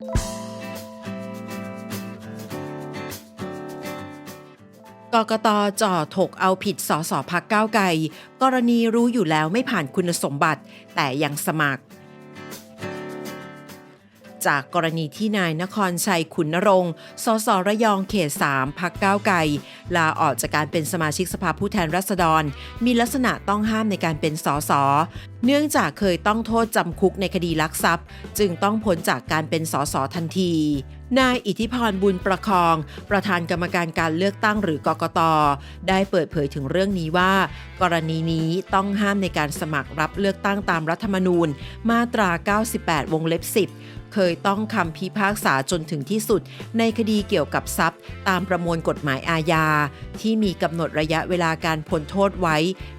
กกตจ่อถกเอาผิดสสพักก้าวไกลกรณีรู้อยู่แล้วไม่ผ่านคุณสมบัติ แต่ยังสมัคร จากกรณีที่นายนครชัยขุนนรงค์สสระยองเขต 3 พักก้าวไกลลาออกจากการเป็นสมาชิกสภาผู้แทนราษฎร มีลักษณะต้องห้ามในการเป็นสสเนื่องจากเคยต้องโทษจำคุกในคดีลักทรัพย์ จึงต้องพ้นจากการเป็นสสทันที นายอิทธิพรบุญประคอง ประธานกรรมการการเลือกตั้งหรือกกต ได้เปิดเผยถึงเรื่องนี้ว่า กรณีนี้ต้องห้ามในการสมัครรับเลือกตั้งตามรัฐธรรมนูญ มาตรา 98 วงเล็บ 10 เคยต้องคำพิพากษาจนถึงที่สุด ในคดีเกี่ยวกับทรัพย์ ตามประมวลกฎหมายอาญา ที่มีกำหนดระยะเวลาการพ้นโทษไว้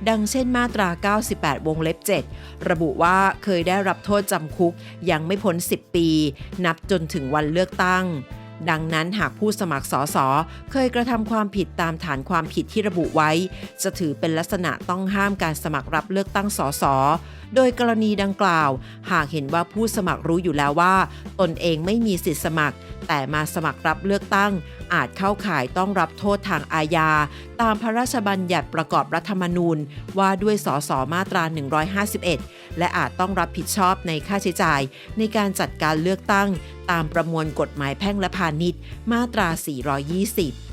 ดังเช่นมาตรา 98 วงเล็บ 7 ระบุว่าเคยได้รับโทษจำคุกยังไม่พ้น 10 ปี นับจนถึงวันเลือกตั้ง ดังนั้นหากผู้สมัครสอสอเคยกระทำความผิดตามฐานความผิดที่ระบุไว้ จะถือเป็นลักษณะต้องห้ามการสมัครรับเลือกตั้งสอสอโดยกรณีดังกล่าว หากเห็นว่าผู้สมัครรู้อยู่แล้วว่า ตนเองไม่มีสิทธิสมัคร แต่มาสมัครรับเลือกตั้ง อาจเข้าข่ายต้องรับโทษทางอาญา ตามพระราชบัญญัติประกอบรัฐธรรมนูญ ว่าด้วยสสมาตรา 151 และอาจต้องรับผิดชอบในค่าใช้จ่าย ในการจัดการเลือกตั้ง ตามประมวลกฎหมายแพ่งและพาณิชย์ มาตรา 420